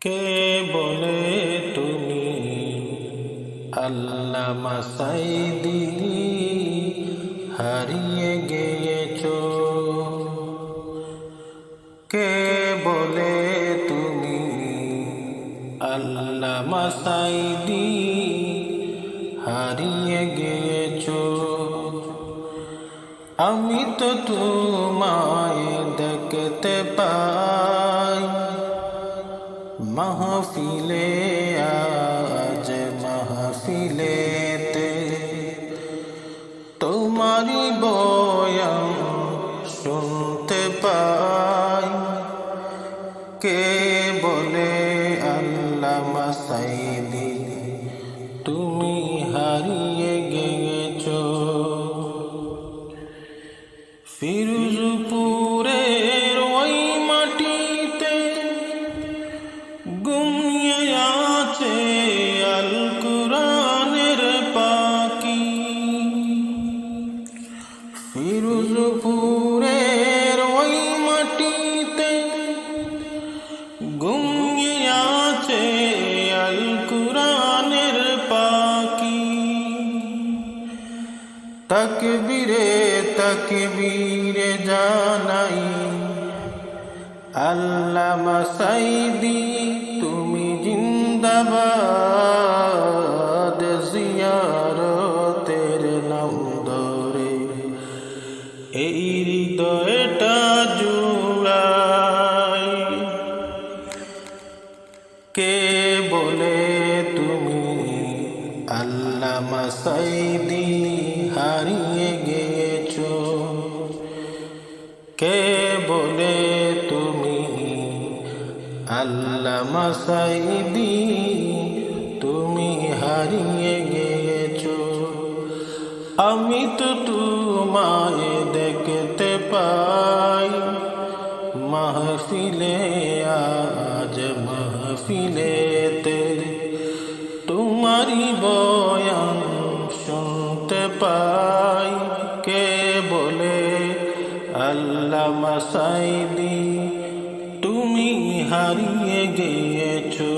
কে বলে তুমি? আল্লাহ মাসাইদি হারিয়ে গিয়েছ। কে বলে তুমি? আল্লাহ মাসাইদি হারিয়ে গিয়েছ। আমি তো তোমায় দেখতে পাই মাহফিলে আজ মাহফিলেতে তোমারি বয়ান শুনতে পাই। কে বলে আল্লাহ সাইদি তুমি হারিয়ে তকবীরে তকবীরে জানাই আল্লাহ মাসাইদি তুমি জিন্দাবাদ জিয়ারতের নাম ধরে এই হৃদয়টা জুড়াই, কে বলে তুমি আল্লাহ মাসাইদি হারিয়ে গেছো কে বলে তুমি? আল্লাহ মাসাইদি তুমি হারিয়ে গেছো আমি তো তোমায় দেখতে পাই। মাহফিলে, আজ মাহফিলেতে তোমারি বয়ান শুনতে পাই কে বলে? আল্লাহ মাসাইদি তুমি হারিয়ে গিয়েছো।